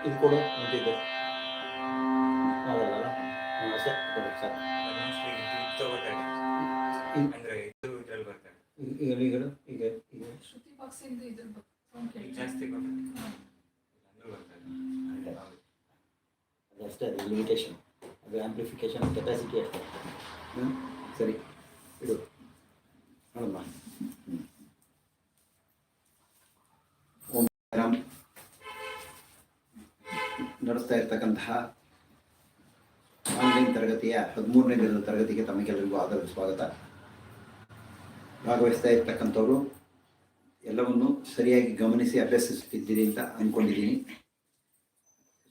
ಇದು ಕೊಡು ನಿಂತಿದ್ದೆ ಆಗಲ್ಲ ಕೊಡು ಅಂದ್ರೆ ಇದು ಇದ್ರಲ್ಲಿ ಬರ್ತಾರೆ ಈಗ ಈಗ ಈಗ ಈಗ ಈಗ. ಶ್ರುತಿ ಬಾಕ್ಸ್ ಇಂದ ಇದ್ರ ಸೌಂಡ್ ಈಗ ಕೇಳಿ. ಜಾಸ್ತಿ ಬರ್ತಾರೆ ಅಷ್ಟೇ ಅದು ಲಿಮಿಟೇಷನ್ ಅದು ಆಂಪ್ಲಿಫಿಕೇಶನ್ ಕೆಪಾಸಿಟಿ ಅಷ್ಟೇ. ಸ್ವಾಗತ. ಭಾಗವಹಿಸ್ತಾ ಇರ್ತಕ್ಕಂಥವ್ರು, ಎಲ್ಲವನ್ನು ಸರಿಯಾಗಿ ಗಮನಿಸಿ ಅಭ್ಯಸಿಸುತ್ತಿದ್ದೀರಿ ಅಂತ ಅಂದ್ಕೊಂಡಿದ್ದೀನಿ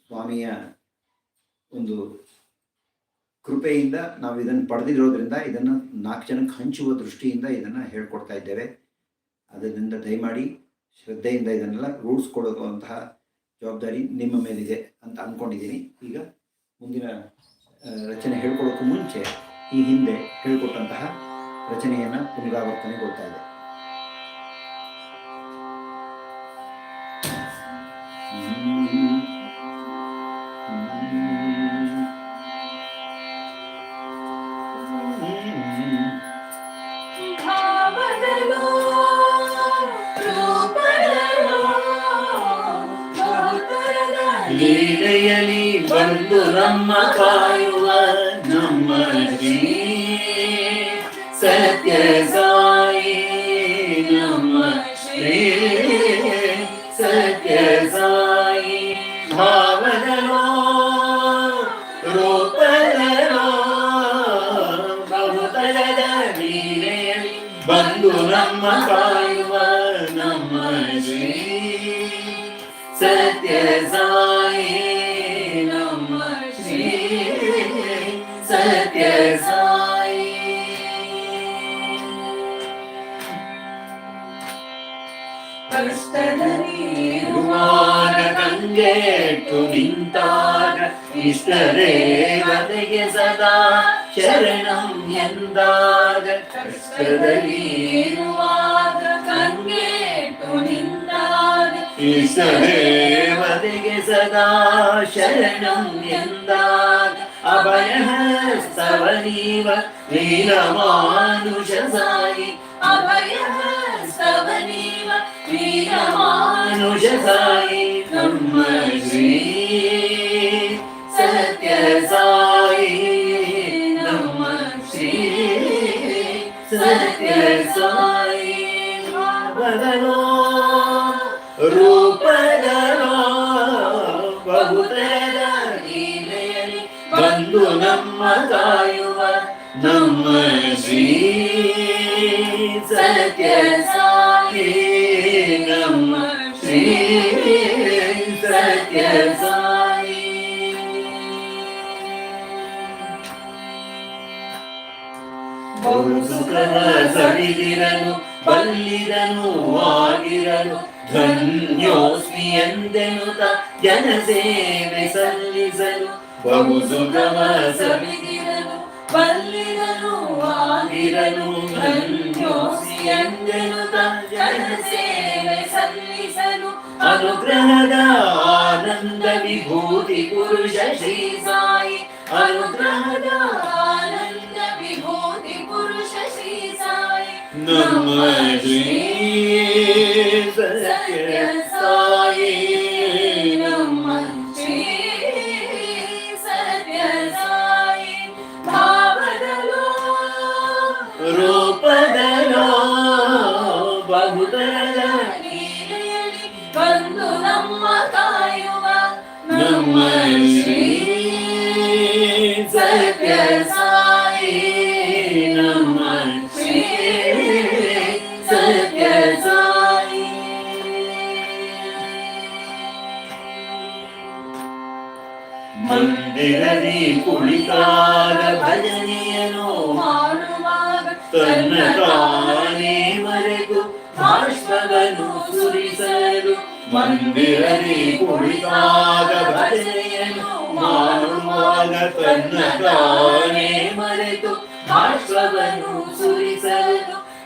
ಸ್ವಾಮಿಯ ಒಂದು ಕೃಪೆಯಿಂದ ನಾವು ಇದನ್ನು ಪಡೆದಿರೋದ್ರಿಂದ, ಇದನ್ನು ನಾಲ್ಕು ಜನಕ್ಕೆ ಹಂಚುವ ದೃಷ್ಟಿಯಿಂದ ಇದನ್ನು ಹೇಳ್ಕೊಡ್ತಾ ಇದ್ದೇವೆ. ಅದರಿಂದ ದಯಮಾಡಿ ಶ್ರದ್ಧೆಯಿಂದ ಇದನ್ನೆಲ್ಲ ರೂಢಿಸ್ಕೊಡುವಂತಹ ಜವಾಬ್ದಾರಿ ನಿಮ್ಮ ಮೇಲಿದೆ ಅಂತ ಅಂದ್ಕೊಂಡಿದ್ದೀನಿ ಈಗ ಮುಂದಿನ ರಚನೆ ಹೇಳ್ಕೊಡೋಕ್ಕೂ ಮುಂಚೆ ಈ ಹಿಂದೆ ಹೇಳಿಕೊಟ್ಟಂತಹ ರಚನೆಯನ್ನು ಪುನರಾವರ್ತನೆಗೊಳ್ತಾ ಇದೆ ಲೀಲೆಯಲಿ ಬಂದು ನಮ್ಮ ಕಾಯುವ my body. ಕಂಗೆಟ್ಟು ನಿಂತಾಗ ಇಷ್ಟರೇವತೆಗೆ ಸದಾ ಶರಣಂ ಎಂದಾಗ ಕಷ್ಟದಲ್ಲಿ ಇರುವಾಗ ಕಂಗೆಟ್ಟು ನಿಂತಾಗ ಈಶ್ವರೇವತೆಗೆ ಸದಾ ಶರಣಂ ಎಂದಾಗ ಅಭಯಸ್ತವ ನೀವ ನೀಲಮಾನುಷ ಸಾಯಿ ನಮ್ಮ ಕಾಯುವ ನಮ್ಮ ಶ್ರೀ ಸತ್ಯ ಸಾಯಿ ನಮ್ಮ ಶ್ರೀ ಸತ್ಯ ಸಾಯಿ ಬಹು ಸುಖದ ಸವಿದಿರನು ಬಲ್ಲಿದನು ಆಗಿರನು ಧನ್ಯೋಸ್ಮಿ ಎಂದೆನುತ ಜನಸೇವೆ ಸಲ್ಲಿಸಲು ಬಹು ಸುಖಮ ಸವಿದಿರನು ಬಲ್ಲಿದನು ಆಗಿರನು ಧನ್ಯೋಸ್ಮಿ ಎಂದೆನುತ ಜನಸೇವೆ ಸಲ್ಲಿಸಲು ಅನುಗ್ರಹದ ಆನಂದ ವಿಭೂತಿ ಪುರುಷ ಶ್ರೀ ಸಾಯಿ ಅನುಗ್ರಹದ ಅನುಗ್ರಹದ ಆನಂದ ವಿಭೂತಿ ಪುರುಷ ಶ್ರೀ ಸಾಯಿ ನಮ್ಮ ಶ್ರೀ மந்திரதி புலிகார பஜனியனோ மானுமாக தன்ன தானே மறைகு பாஷ்பவனு சுரிசரு மந்திரதி புலிகார பஜனியனோ மானுமாக தன்ன தானே மறைகு பாஷ்பவனு சுரிசரு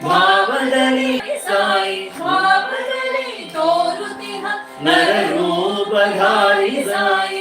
மாவதலி சாய் மாவதலி தோருதிஹ நரரூபகாரி சாய்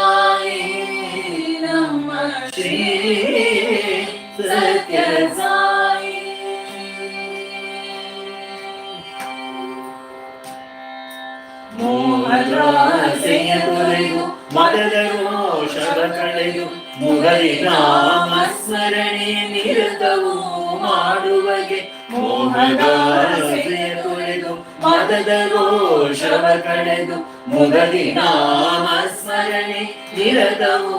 ಮುರಳಿ ನಾಮ ಸ್ಮರಣೆ ನಿರತವು ಮಾಡುವಗೆ ಮೋಹದಾಸೆ ತೊರೆದು ಮದದ ಘೋಷವ ಕಳೆದು. ಮುರಳಿ ನಾಮ ಸ್ಮರಣೆ ನಿರತವು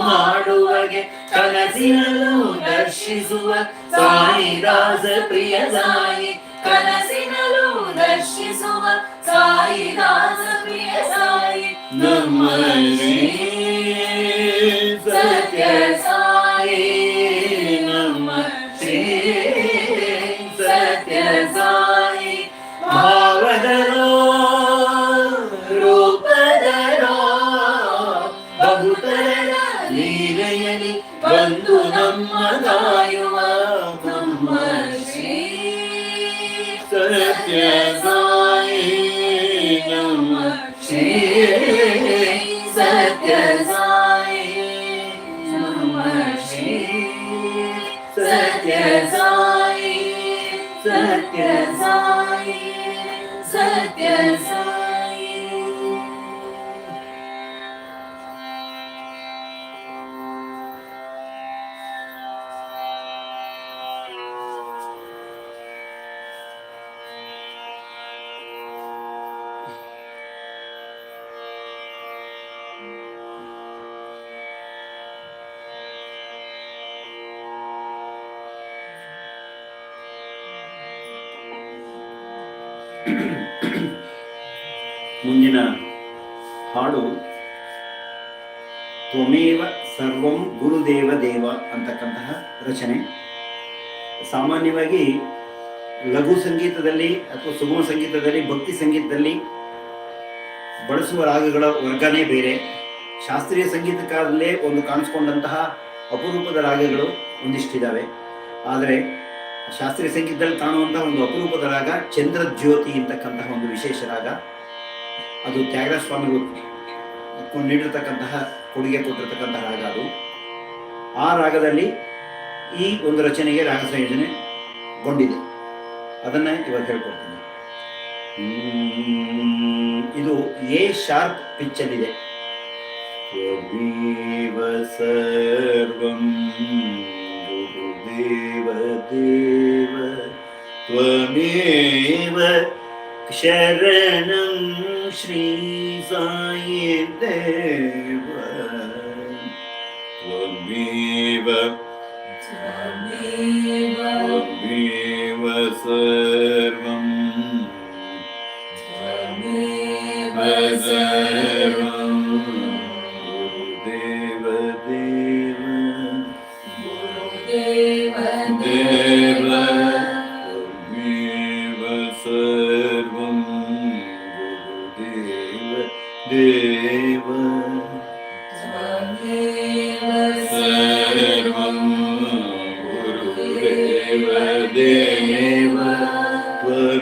ಮಾಡುವಗೆ ಕನಸಿನಲ್ಲೂ ದರ್ಶಿಸುವ ಸಾಯಿದಾಸ ಪ್ರಿಯ ಸಾಯಿ ಕನಸಿನಲ್ಲೂ ದರ್ಶಿಸುವ ಸಾಯಿದಾಸ ಪ್ರಿಯ ಸಾಯಿ ನಮ್ಮ beleza. ಮುಂದಿನ ಹಾಡು, ತ್ವಮೇವ ಸರ್ವಂ ಗುರುದೇವ ದೇವ ಅಂತಕ್ಕಂತಹ ರಚನೆ. ಸಾಮಾನ್ಯವಾಗಿ ಲಘು ಸಂಗೀತದಲ್ಲಿ ಅಥವಾ ಸುಗಮ ಸಂಗೀತದಲ್ಲಿ, ಭಕ್ತಿ ಸಂಗೀತದಲ್ಲಿ ಬಳಸುವ ರಾಗಗಳ ವರ್ಗನೇ ಬೇರೆ. ಶಾಸ್ತ್ರೀಯ ಸಂಗೀತಕಾರದಲ್ಲೇ ಒಂದು ಕಾಣಿಸ್ಕೊಂಡಂತಹ ಅಪರೂಪದ ರಾಗಗಳು ಒಂದಿಷ್ಟಿದ್ದಾವೆ ಆದರೆ ಶಾಸ್ತ್ರೀಯ ಸಂಗೀತದಲ್ಲಿ ಕಾಣುವಂತಹ ಒಂದು ಅಪರೂಪದ ರಾಗ ಚಂದ್ರಜ್ಯೋತಿ ಅಂತಕ್ಕಂತಹ ಒಂದು ವಿಶೇಷ ರಾಗ. ಅದು ತ್ಯಾಗರಾಜ ಸ್ವಾಮಿಗಳು ನೀಡಿರ್ತಕ್ಕಂತಹ, ಕೊಡುಗೆ ಕೊಟ್ಟಿರ್ತಕ್ಕಂತಹ ರಾಗ ಅದು. ಆ ರಾಗದಲ್ಲಿ ಈ ಒಂದು ರಚನೆಗೆ ರಾಗ ಸಂಯೋಜನೆಗೊಂಡಿದೆ ಅದನ್ನ ಇವತ್ತು ಹೇಳ್ಕೊಡ್ತೀನಿ. ಇದು ಎ ಶಾರ್ಪ್ ಪಿಚ್ಚಲ್ಲಿದೆ. ತ್ವಮೇವ देवदेव त्वमेव शरणं श्रीसाये देव त्वमेव त्वमेव स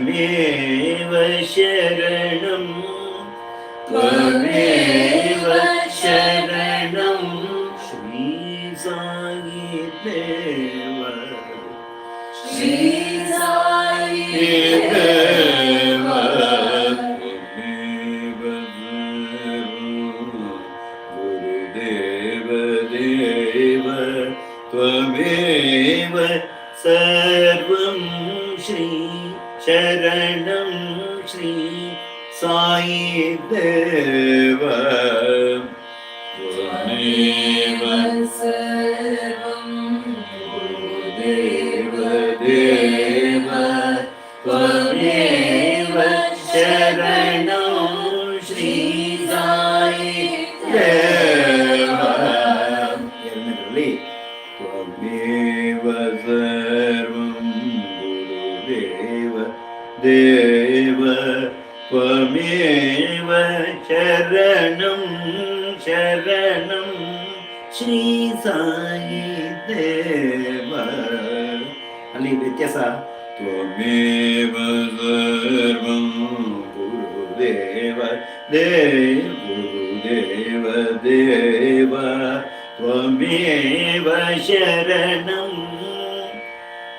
ശരണമേവ ശരണം എന്നരുളി ത്വമേവ സർവം ഗുരുദേവ ദേവ ത്വമേവ ശരണം ശരണം ശ്രീ സായി ദേവ ಅಲ್ಲಿ ವ್ಯತ್ಯಾಸ ತ್ವಮೇವ Devi Gurudeva Deva Tvameva Sharanam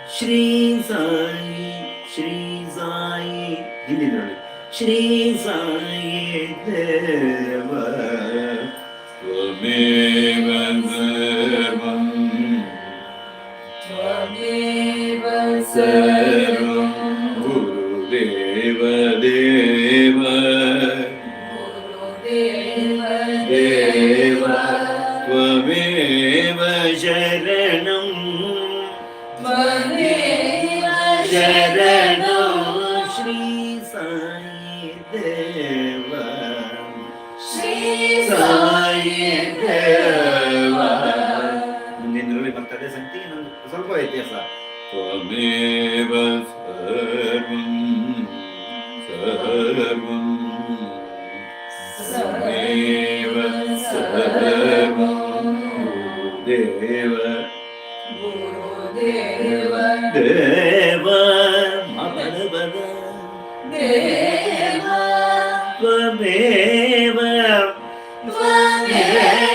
Shri Sai Shri Sai Dinle Shri Sai Deva Tvameva Devam Tvameva Sai 耶。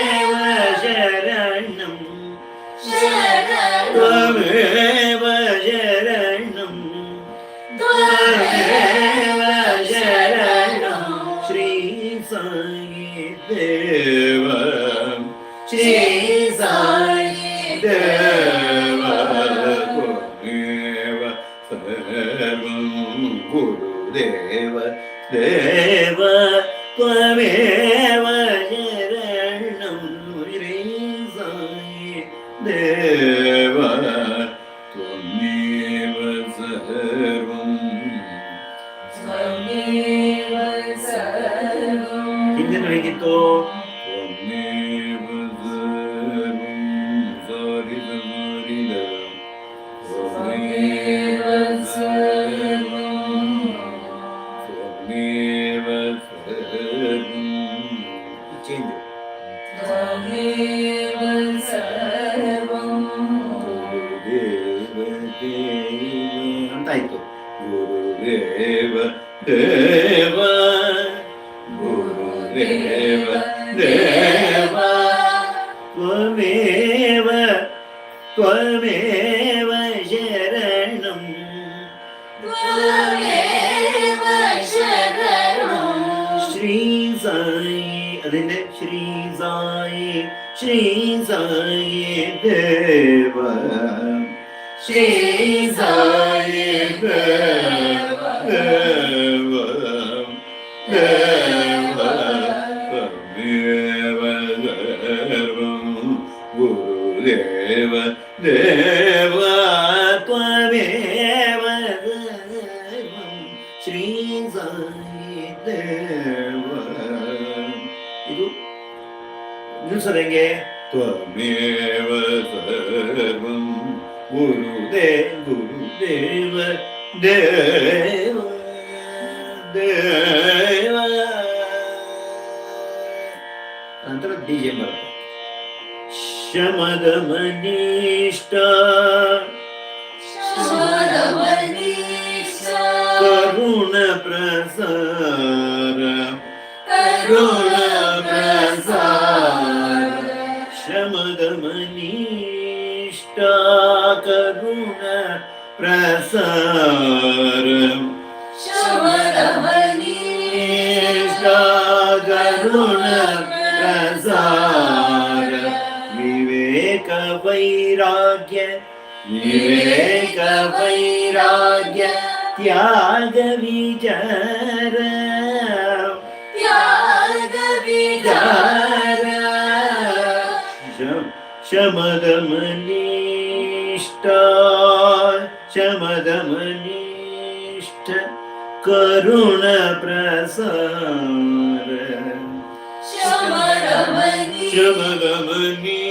ദേവ ദേവ ത്വമേവ ദേവം ശ്രീ സായി ദേവ ಇದು ನಿಲ್ಸೋದು ಹೆಂಗೆ ತ್ವಮೇವ ಸರ್ವಂ ಗುರುದೇವ ಗುರುದೇವ ದೇವ ದೇವ ನಂತರ ಡಿ ಜೆ ಬರುತ್ತೆ शमदमनिष्ठ शमदमनीष करुण प्रसार करुण प्रसार शमदमनिष्ठ वैराग्य विवेक वैराग्य। त्याग विचार। त्याग विचार। शमदमनिष्ठ शमदमनिष्ठ करुण प्रसार। शमदमनीष शमदमनिष्ठ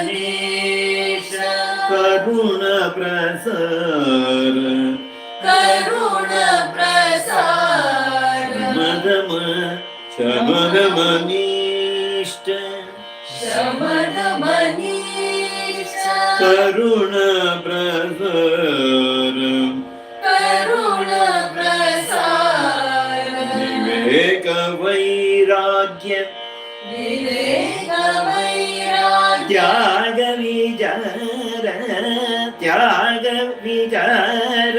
ಯವರಮಣೀಶ ಕರುಣ ಪ್ರಸಾರ ಕರುಣ ಪ್ರಸಾರ ಮದಮ ಶಮನಮನೀಷ್ಟ ಶಮನಮನೀಶ ಕರುಣ ಪ್ರಸಾರ ಕರುಣ ಪ್ರಸಾರ ವಿವೇಕ ವೈರಾಗ್ಯ ವಿವೇಕ ವೈ ತ್ಯಾಗ ವಿಚಾರ ತ್ಯಾಗ ವಿಚಾರ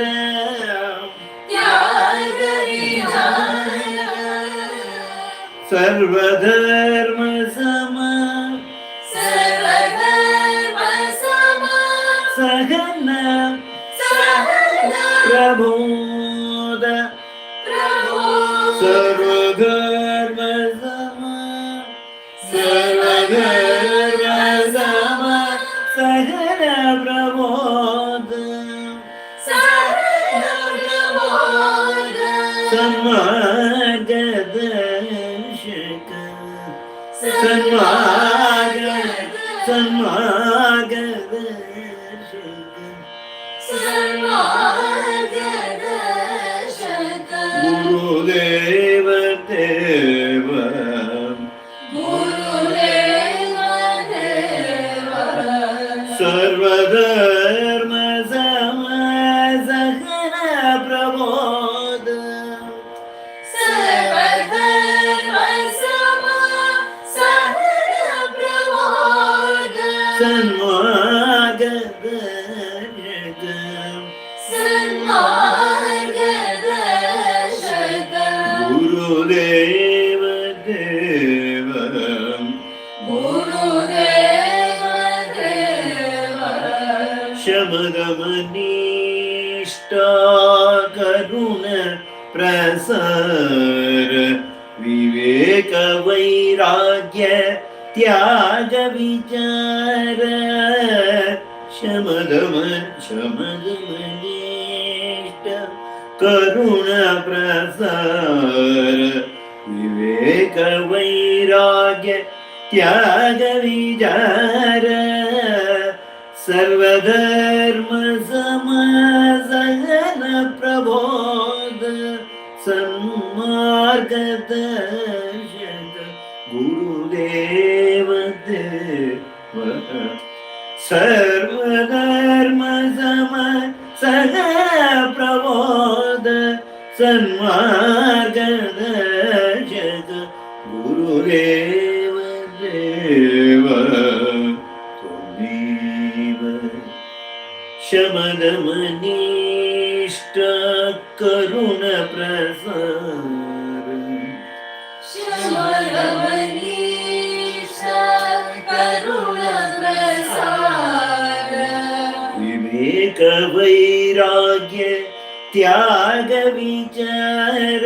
ಸರ್ವಧರ್ಮ ಸಮ ಸರ್ವಧರ್ಮ ಸಮ ಸಹನ ಪ್ರಭು சார विवेक वैराग्य त्याग विचार। शमदम वैराग त्याग विचार। सर्वधर्म सर्वधर्मसमा जगत गुरुदेव सर्वधर्म सम सदा प्रबोध सन्मार्ग गुरुदेव देव त्वमेव शमदमनीष्ट करुण प्रस वैराग्य त्याग विचार।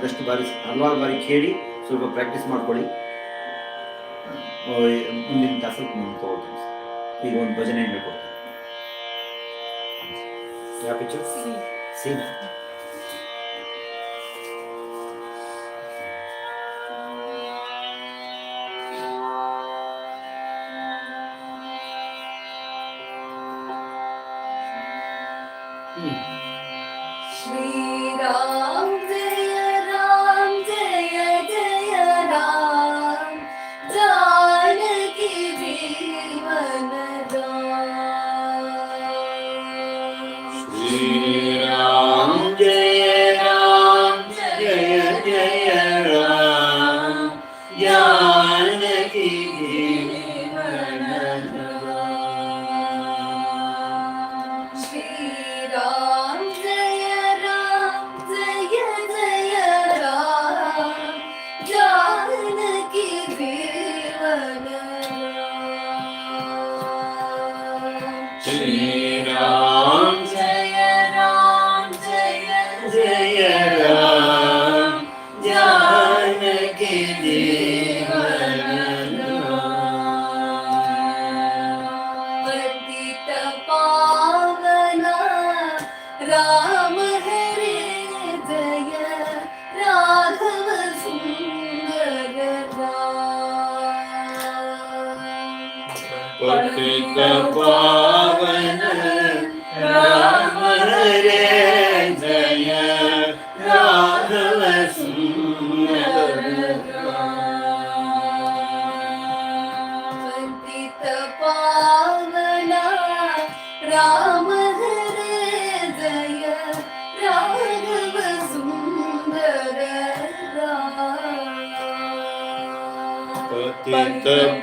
ಆದಷ್ಟು ಬಾರಿ ಹಲವಾರು ಬಾರಿ ಕೇಳಿ ಸ್ವಲ್ಪ ಪ್ರಾಕ್ಟೀಸ್ ಮಾಡ್ಕೊಳ್ಳಿ. ಮುಂದಿನ ತಾಸಲ್ಲಿ ನಾನು ತಗೊಳ್ತೀನಿ ಈಗ ಒಂದು ಭಜನೆ ಹೇಳ್ಕೊಡ್ತೀನಿ ಯಾವ ಪಿಕ್ಚರ್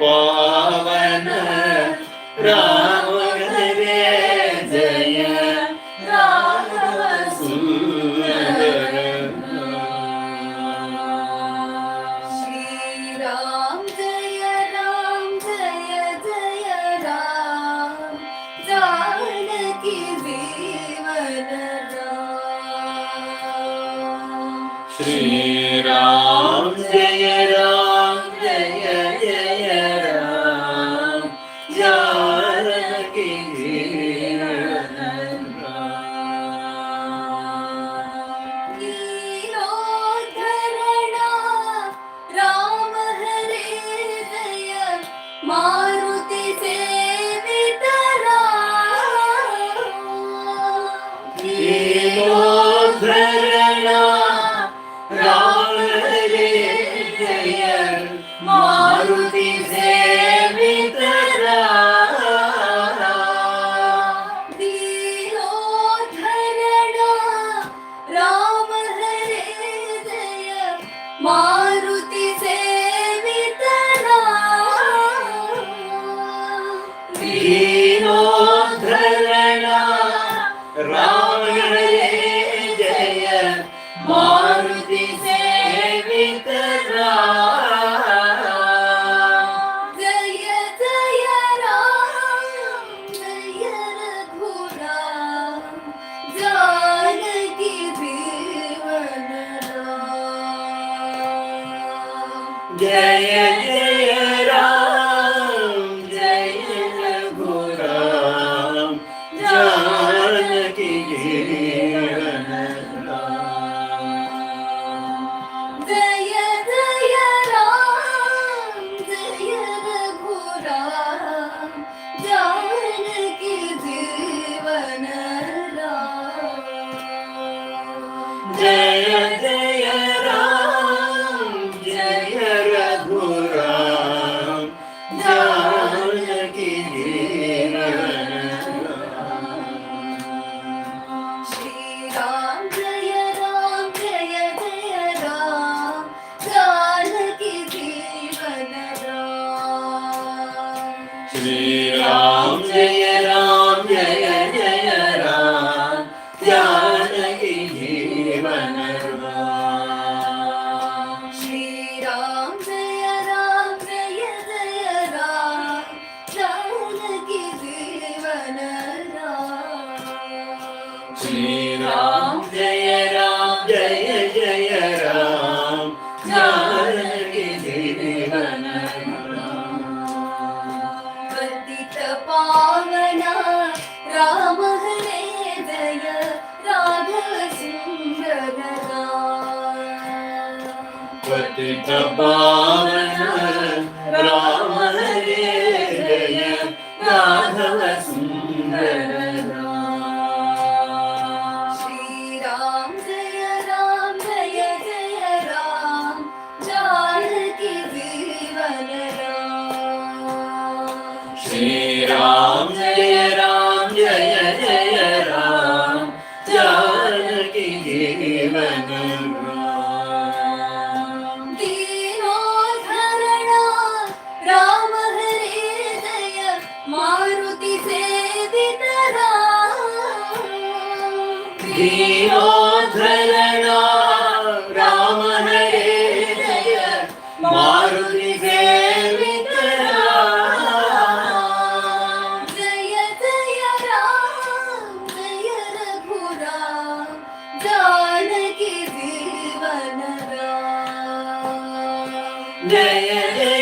पावन रा the ball. Yeah.